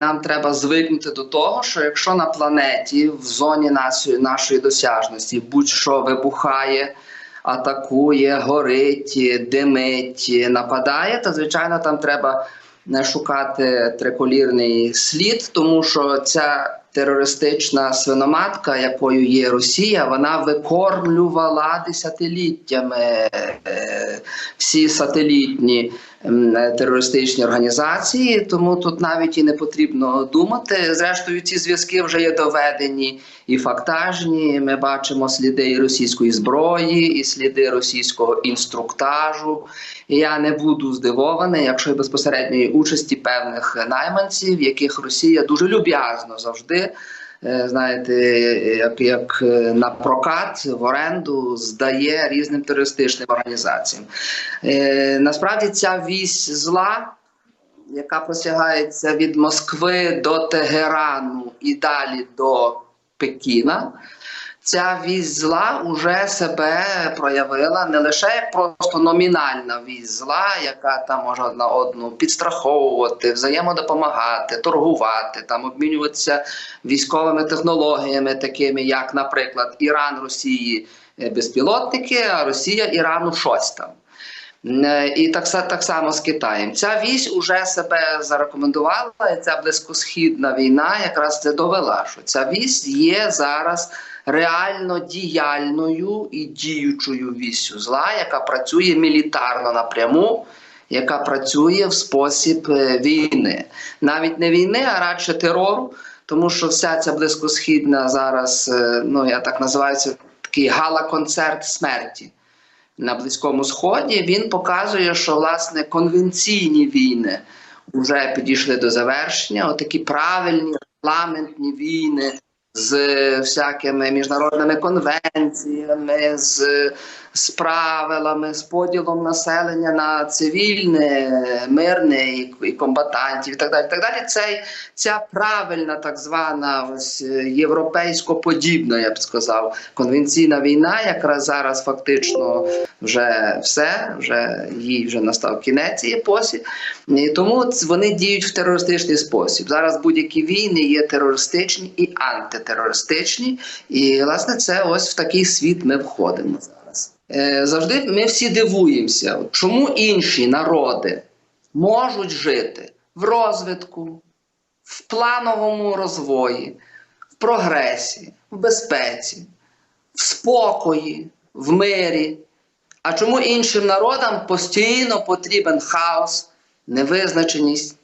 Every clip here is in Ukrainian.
нам треба звикнути до того, що якщо на планеті в зоні нашої, нашої досяжності будь-що вибухає, атакує, горить, димить, нападає, то звичайно там треба не шукати триколірний слід, тому що ця терористична свиноматка, якою є Росія, вона викормлювала десятиліттями е, всі сателітні терористичні організації. Тому тут навіть і не потрібно думати. Зрештою, ці зв'язки вже є доведені і фактажні. Ми бачимо сліди російської зброї, і сліди російського інструктажу. Я не буду здивований, якщо і безпосередньої участі певних найманців, яких Росія дуже люб'язно завжди. Е, Знаєте, як, як е, на прокат в оренду здає різним терористичним організаціям. Е, насправді ця вісь зла, яка просягається від Москви до Тегерану і далі до Пекіна, ця вісь зла вже себе проявила не лише як просто номінальна вісь зла, яка там може одна одну підстраховувати, взаємодопомагати, торгувати, там обмінюватися військовими технологіями, такими як, наприклад, Іран Росії е, безпілотники, а Росія Ірану щось там. Е, І так, так само з Китаєм. Ця вісь уже себе зарекомендувала, і ця близькосхідна війна якраз це довела, що ця вісь є зараз реально діяльною і діючою віссю зла, яка працює мілітарно напряму, яка працює в спосіб е, війни. Навіть не війни, а радше терору, тому що вся ця близькосхідна зараз, е, ну я так називаю це такий гала-концерт смерті на Близькому Сході, він показує, що власне конвенційні війни вже підійшли до завершення. Отакі правильні регламентні війни з всякими міжнародними конвенціями, з, з правилами, з поділом населення на цивільне, мирне і, і комбатантів, і так далі. Так далі. Цей, ця правильна, так звана ось європейсько-подібна, я б сказав, конвенційна війна, якраз зараз фактично вже все, вже їй вже настав кінець цієї епосі. І тому вони діють в терористичний спосіб. Зараз будь-які війни є терористичні і антитерористичні. І власне це ось в такий світ ми входимо зараз. Е, завжди ми всі дивуємося, чому інші народи можуть жити в розвитку, в плановому розвої, в прогресі, в безпеці, в спокої, в мирі. А чому іншим народам постійно потрібен хаос, невизначеність,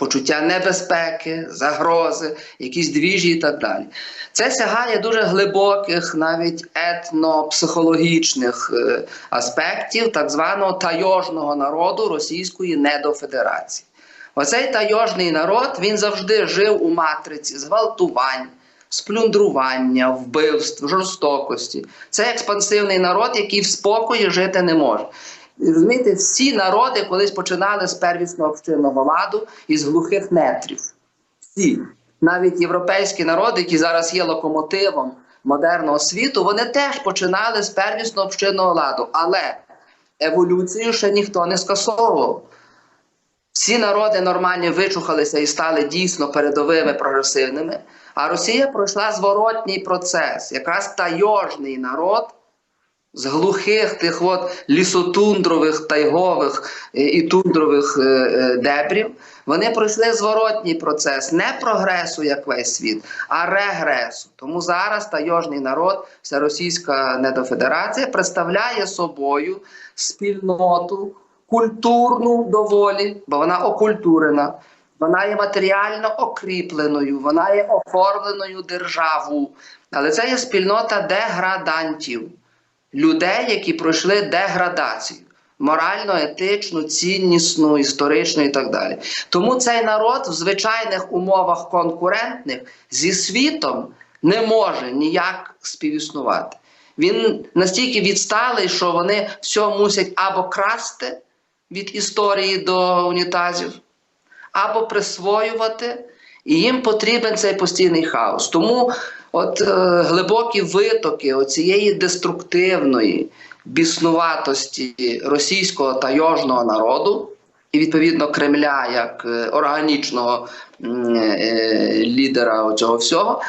почуття небезпеки, загрози, якісь двіжі і так далі? Це сягає дуже глибоких, навіть етнопсихологічних е, аспектів так званого тайожного народу Російської недофедерації. Оцей тайожний народ він завжди жив у матриці зґвалтувань, сплюндрування, вбивств, жорстокості. Це експансивний народ, який в спокої жити не може. Розумієте, всі народи колись починали з первісного общинного ладу і з глухих нетрів. Всі, навіть європейські народи, які зараз є локомотивом модерного світу, вони теж починали з первісного общинного ладу. Але еволюцію ще ніхто не скасовував. Всі народи нормальні вичухалися і стали дійсно передовими прогресивними. А Росія пройшла зворотній процес, якраз тайожний народ з глухих тих от лісотундрових, тайгових е, і тундрових е, е, дебрів. Вони пройшли зворотній процес не прогресу, як весь світ, а регресу. Тому зараз тайожний народ, вся Російська недофедерація представляє собою спільноту культурну доволі, бо вона окультурена. Вона є матеріально окріпленою, вона є оформленою державу. Але це є спільнота деградантів, людей, які пройшли деградацію морально, етичну, ціннісну, історичну і так далі. Тому цей народ в звичайних умовах конкурентних зі світом не може ніяк співіснувати. Він настільки відсталий, що вони все мусять або красти від історії до унітазів, або присвоювати, і їм потрібен цей постійний хаос. Тому от е, глибокі витоки оцієї деструктивної біснуватості російського тайожного народу, і відповідно Кремля як е, органічного е, лідера цього всього,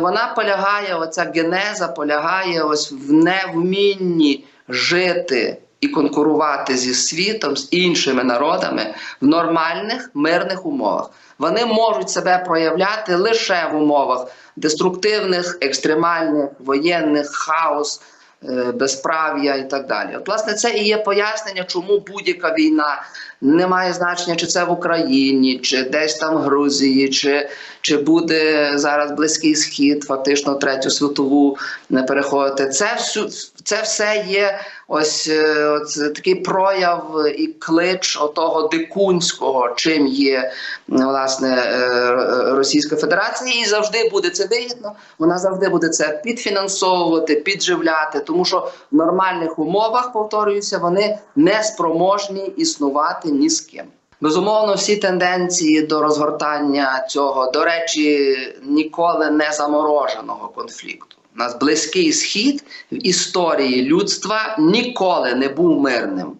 вона полягає, оця генеза полягає ось в невмінні жити і конкурувати зі світом, з іншими народами в нормальних мирних умовах. Вони можуть себе проявляти лише в умовах деструктивних, екстремальних, воєнних, хаос, е, безправ'я і так далі. От, власне, це і є пояснення, чому будь-яка війна не має значення, чи це в Україні, чи десь там в Грузії, чи, чи буде зараз Близький Схід, фактично третю світову не переходити. Це всю це все є ось, е, ось такий прояв і клич отого дикунського, чим є власне е, Російська Федерація, і завжди буде це вигідно. Вона завжди буде це підфінансовувати, підживляти, тому що в нормальних умовах, повторююся, вони не спроможні існувати ні з ким. Безумовно, всі тенденції до розгортання цього, до речі, ніколи не замороженого конфлікту. У нас близький схід в історії людства ніколи не був мирним.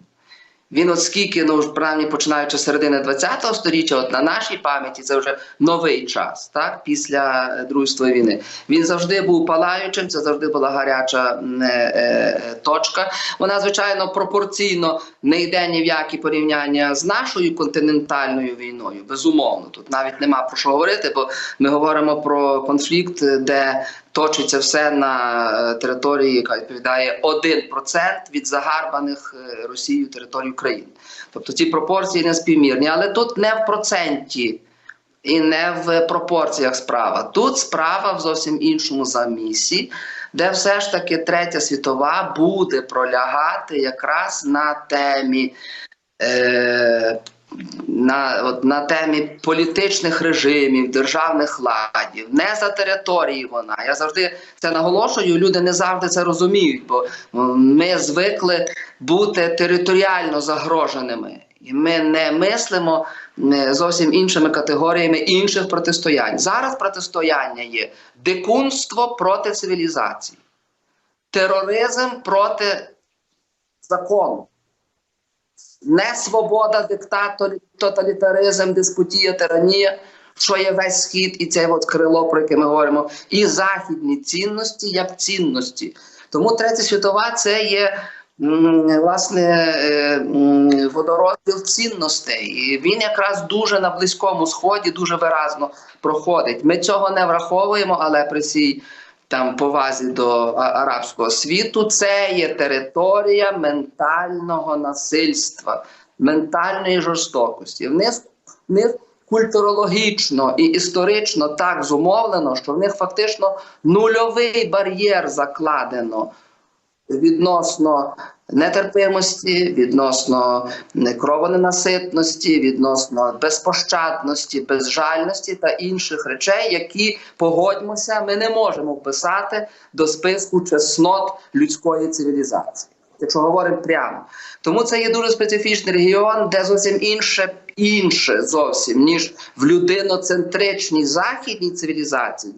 Він, от скільки, ну принаймні починаючи з середини ХХ століття, от на нашій пам'яті це вже новий час, так після Другої світової війни. Він завжди був палаючим, це завжди була гаряча е, е, точка. Вона, звичайно, пропорційно не йде ні в які порівняння з нашою континентальною війною. Безумовно, тут навіть нема про що говорити, бо ми говоримо про конфлікт, де точиться все на е, території, яка відповідає 1% від загарбаних е, Росією територій України. Тобто ці пропорції не співмірні, але тут не в проценті і не в пропорціях справа. Тут справа в зовсім іншому замісі, де все ж таки третя світова буде пролягати якраз на темі. Е, на, от, на темі політичних режимів, державних ладів, не за території вона. Я завжди це наголошую. Люди не завжди це розуміють, бо ми звикли бути територіально загроженими, і ми не мислимо зовсім іншими категоріями інших протистоянь. Зараз протистояння є дикунство проти цивілізації, тероризм проти закону. Не свобода, диктатор, тоталітаризм, диспутія, тиранія, що є весь схід, і це от крило, про яке ми говоримо, і західні цінності як цінності. Тому Третя світова це є власне е, водорозділ цінностей. Він якраз дуже на близькому сході, дуже виразно проходить. Ми цього не враховуємо, але при цій там повазі до арабського світу, це є територія ментального насильства, ментальної жорстокості. В них, в них культурологічно і історично так зумовлено, що в них фактично нульовий бар'єр закладено відносно нетерпимості, відносно кровоненаситності, відносно безпощадності, безжальності та інших речей, які погодьмося, ми не можемо вписати до списку чеснот людської цивілізації. Якщо говоримо прямо, тому це є дуже специфічний регіон, де зовсім інше, інше зовсім ніж в людиноцентричній західній цивілізації,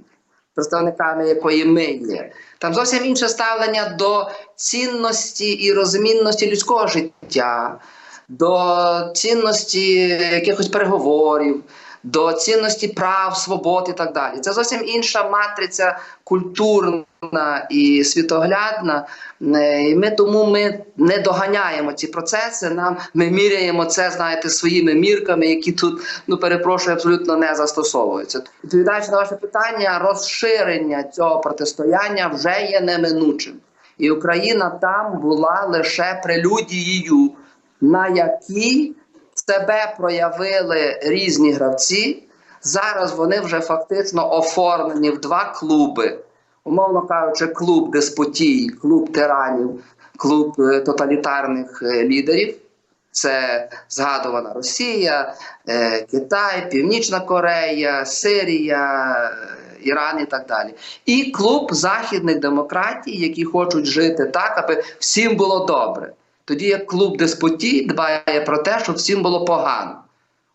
представниками якої ми є. Там зовсім інше ставлення до цінності і розмінності людського життя, до цінності якихось переговорів, до цінності прав, свобод і так далі. Це зовсім інша матриця культурна і світоглядна. Е, І ми тому ми не доганяємо ці процеси. Нам ми міряємо це, знаєте, своїми мірками, які тут, ну перепрошую, абсолютно не застосовуються. Відповідаючи на ваше питання, розширення цього протистояння вже є неминучим. І Україна там була лише прелюдією, на якій себе проявили різні гравці. Зараз вони вже фактично оформлені в два клуби. Умовно кажучи, клуб деспотій, клуб тиранів, клуб е, тоталітарних е, лідерів. Це згадувана Росія, е, Китай, Північна Корея, Сирія, Іран і так далі. І клуб західних демократій, які хочуть жити так, аби всім було добре. Тоді як клуб деспотій дбає про те, щоб всім було погано.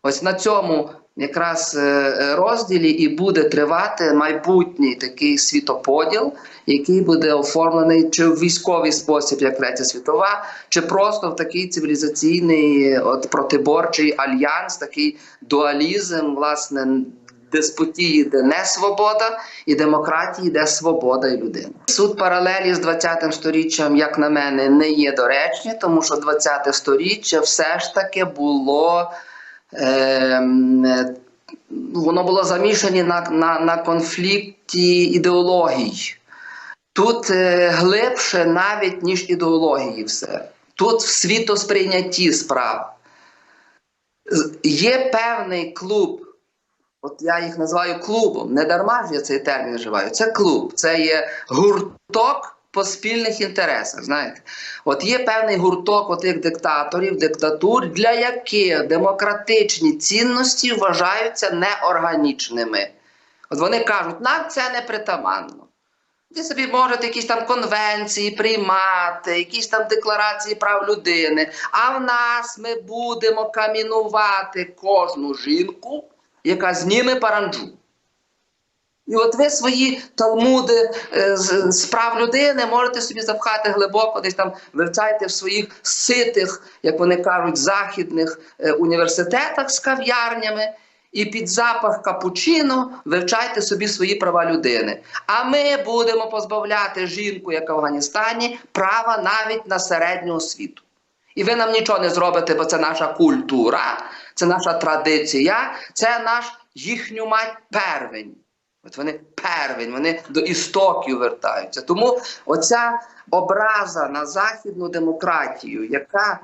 Ось на цьому якраз е, розділі і буде тривати майбутній такий світоподіл, який буде оформлений чи в військовий спосіб, як Третя світова, чи просто в такий цивілізаційний от протиборчий альянс, такий дуалізм, власне. Деспотії, де не свобода, і демократії, де свобода і людина. Суд паралелі з 20-м сторіччям, як на мене, не є доречні, тому що 20-те сторіччя все ж таки було е, воно було замішані на, на, на конфлікті ідеологій. Тут е, глибше навіть, ніж ідеології все. Тут в світосприйнятті справ. Є певний клуб, от я їх називаю клубом, не дарма ж я цей термін вживаю. Це клуб, це є гурток по спільних інтересах. Знаєте, от є певний гурток отих диктаторів, диктатур, для яких демократичні цінності вважаються неорганічними. От вони кажуть, нам це не притаманно. Ви собі можете якісь там конвенції приймати, якісь там декларації прав людини. А в нас ми будемо камінувати кожну жінку, яка зніме паранджу. І от ви свої талмуди е, з, з прав людини можете собі запхати глибоко, десь там вивчайте в своїх ситих, як вони кажуть, західних е, університетах з кав'ярнями. І під запах капучино вивчайте собі свої права людини. А ми будемо позбавляти жінку, як в Афганістані, права навіть на середню освіту. І ви нам нічого не зробите, бо це наша культура, це наша традиція, це наш їхню мать первень. От вони первень, вони до істоків вертаються. Тому оця образа на західну демократію, яка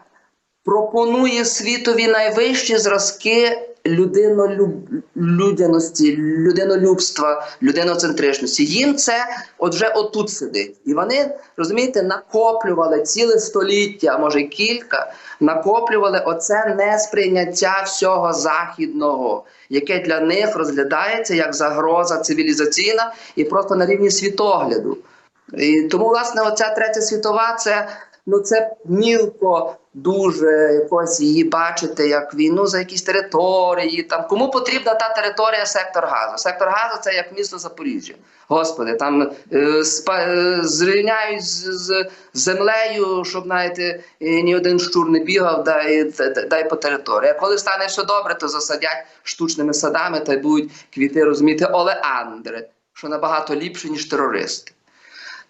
пропонує світові найвищі зразки людинолюб- людяності, людинолюбства, людиноцентричності. Їм це от вже отут сидить. І вони, розумієте, накоплювали ціле століття, а може кілька, накоплювали оце несприйняття всього західного, яке для них розглядається як загроза цивілізаційна і просто на рівні світогляду. І тому, власне, оця третя світова це, ну, це мілко дуже якось її бачити як війну за якісь території. Там кому потрібна та територія сектор газу? Сектор газу це як місто Запоріжжя. Господи, там е, спа, е, зрівняють з, з землею, щоб знаєте, е, ні один щур не бігав, дай, дай, по території. А коли стане все добре, то засадять штучними садами та й будуть квіти, розумієте, олеандри, що набагато ліпше, ніж терористи.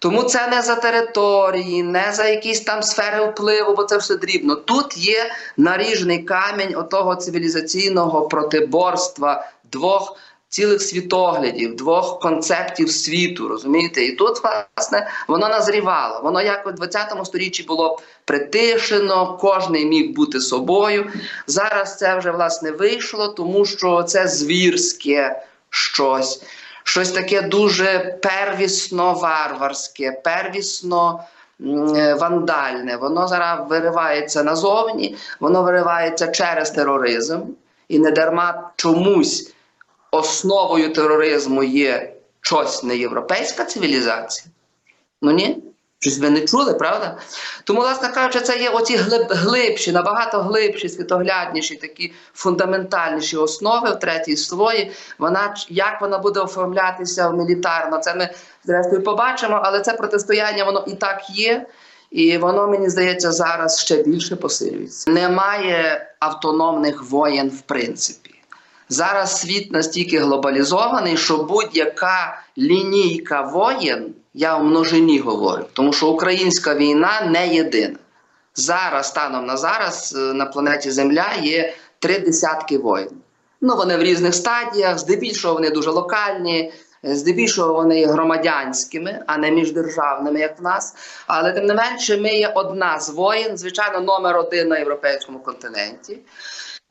Тому це не за території, не за якісь там сфери впливу, бо це все дрібно. Тут є наріжний камінь отого цивілізаційного протиборства двох цілих світоглядів, двох концептів світу, розумієте? І тут, власне, воно назрівало. Воно як у 20 сторіччі було притишено, кожний міг бути собою. Зараз це вже власне вийшло, тому що це звірське щось щось таке дуже первісно варварське, первісно е, вандальне. Воно зараз виривається назовні, воно виривається через тероризм. І не дарма чомусь основою тероризму є щось не європейська цивілізація. Ну ні? Щось ви не чули, правда? Тому, власне кажучи, це є оці глиб, глибші, набагато глибші, світоглядніші, такі фундаментальніші основи в третій свої. Вона як вона буде оформлятися мілітарно, це ми зрештою побачимо, але це протистояння воно і так є. І воно, мені здається, зараз ще більше посилюється. Немає автономних воєн в принципі. Зараз світ настільки глобалізований, що будь-яка лінійка воєн, я в множині говорю, тому що українська війна не єдина. Зараз, станом на зараз, е, на планеті Земля є три десятки воєн. Ну, вони в різних стадіях, здебільшого вони дуже локальні, е, здебільшого вони є громадянськими, а не міждержавними, як в нас. Але тим не менше, ми є одна з воєн, звичайно, номер один на європейському континенті.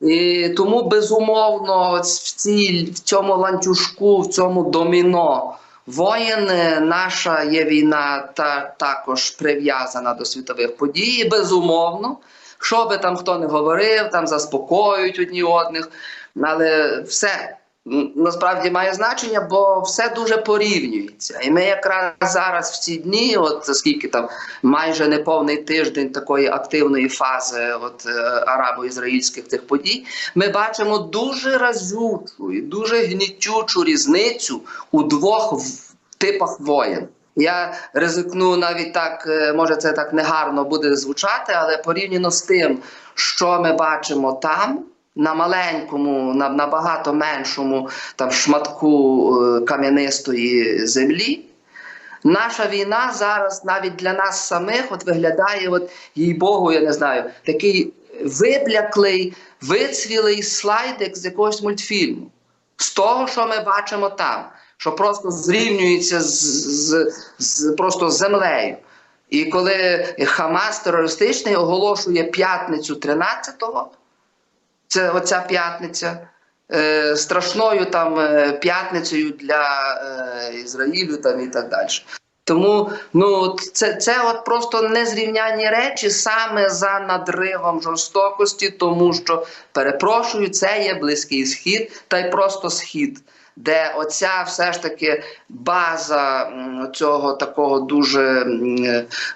І тому безумовно в, цій, в цьому ланцюжку, в цьому доміно воєн е, наша є війна та також прив'язана до світових подій. Безумовно, що би там хто не говорив, там заспокоюють одні одних, але все насправді має значення, бо все дуже порівнюється. І ми якраз зараз в ці дні, от скільки там майже неповний тиждень такої активної фази от, е, арабо-ізраїльських цих подій, ми бачимо дуже разючу і дуже гнітючу різницю у двох типах воєн. Я ризикну навіть так, е, може це так негарно буде звучати, але порівняно з тим, що ми бачимо там, на маленькому, на набагато меншому там шматку е, кам'янистої землі. Наша війна зараз навіть для нас самих от виглядає, от, їй Богу, я не знаю, такий вибляклий, вицвілий слайдик з якогось мультфільму. З того, що ми бачимо там, що просто зрівнюється з, з, з просто землею. І коли Хамас терористичний оголошує п'ятницю 13-го, це оця п'ятниця. Е, страшною там е, п'ятницею для е, Ізраїлю там і так далі. Тому ну це, це от просто незрівнянні речі саме за надривом жорстокості, тому що перепрошую, це є близький схід, та й просто схід, де оця все ж таки база цього такого дуже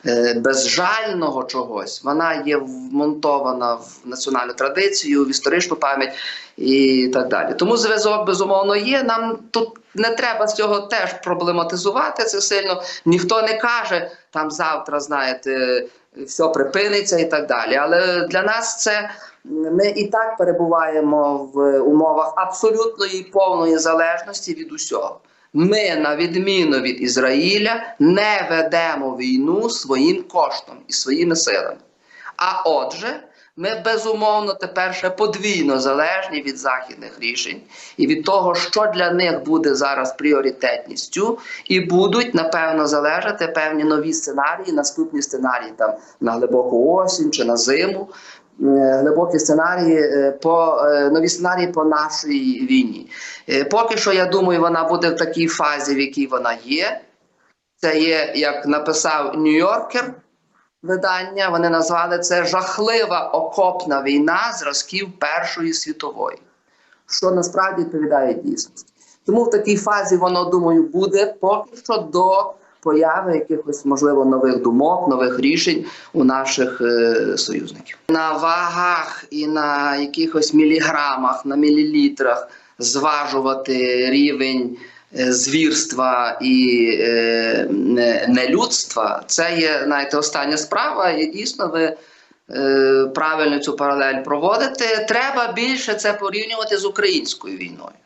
е, безжального чогось, вона є вмонтована в національну традицію, в історичну пам'ять і так далі. Тому зв'язок безумовно є. Нам тут не треба з цього теж проблематизувати це сильно. Ніхто не каже там завтра, знаєте, все припиниться і так далі. Але для нас це ми і так перебуваємо в умовах абсолютної повної залежності від усього. Ми, на відміну від Ізраїля, не ведемо війну своїм коштом і своїми силами. А отже, ми безумовно тепер ще подвійно залежні від західних рішень і від того, що для них буде зараз пріоритетністю, і будуть напевно залежати певні нові сценарії, наступні сценарії там на глибоку осінь чи на зиму. Е, Глибокі сценарії е, по е, нові сценарії по нашій війні. Поки що я думаю, вона буде в такій фазі, в якій вона є. Це є, як написав Нью-Йоркер видання. Вони назвали це жахлива окопна війна зразків Першої світової, що насправді відповідає дійсності. Тому в такій фазі воно, думаю, буде поки що до появи якихось, можливо, нових думок, нових рішень у наших е, союзників. На вагах і на якихось міліграмах, на мілілітрах зважувати рівень е, звірства і е, нелюдства, це є знаєте, остання справа, і дійсно ви е, правильно цю паралель проводите. Треба більше це порівнювати з українською війною.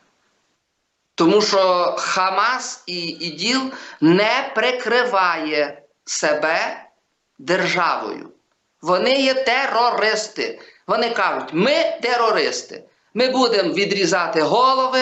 Тому що Хамас і ІДІЛ не прикриває себе державою. Вони є терористи. Вони кажуть, ми терористи. Ми будемо відрізати голови,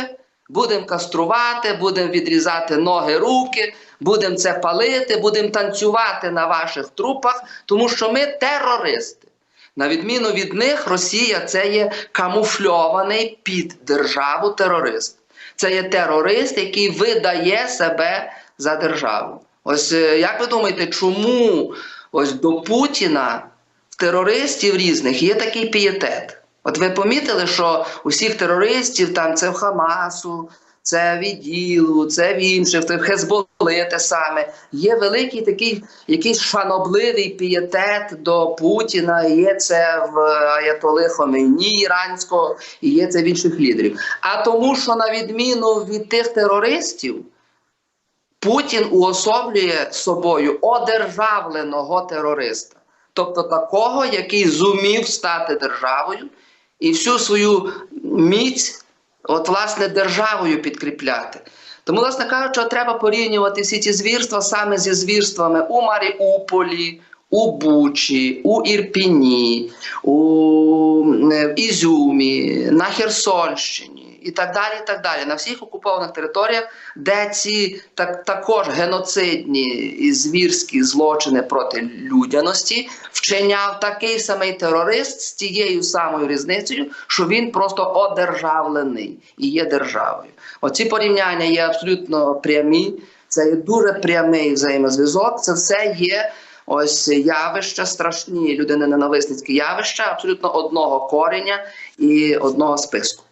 будемо каструвати, будемо відрізати ноги, руки, будемо це палити, будемо танцювати на ваших трупах, тому що ми терористи. На відміну від них, Росія це є камуфльований під державу терорист. Це є терорист, який видає себе за державу. Ось е, як ви думаєте, чому ось до Путіна в терористів різних є такий пієтет? От ви помітили, що усіх терористів там це в Хамасу, це в ІДІЛу, це в інших, це в Хезболи те саме. Є великий такий якийсь шанобливий пієтет до Путіна. Є це в Аятоли Хомейні іранського, і є це в інших лідерів. А тому, що на відміну від тих терористів, Путін уособлює собою одержавленого терориста, тобто такого, який зумів стати державою і всю свою міць, от власне, державою підкріпляти. Тому, власне кажучи, треба порівнювати всі ці звірства саме зі звірствами у Маріуполі, у Бучі, у Ірпіні, у е, Ізюмі, на Херсонщині і так далі. і так далі, На всіх окупованих територіях, де ці так, також геноцидні і звірські злочини проти людяності вчиняв такий самий терорист з тією самою різницею, що він просто одержавлений і є державою. Оці порівняння є абсолютно прямі. Це є дуже прямий взаємозв'язок. Це все є ось явища страшні людини ненависницькі явища, абсолютно одного кореня і одного списку.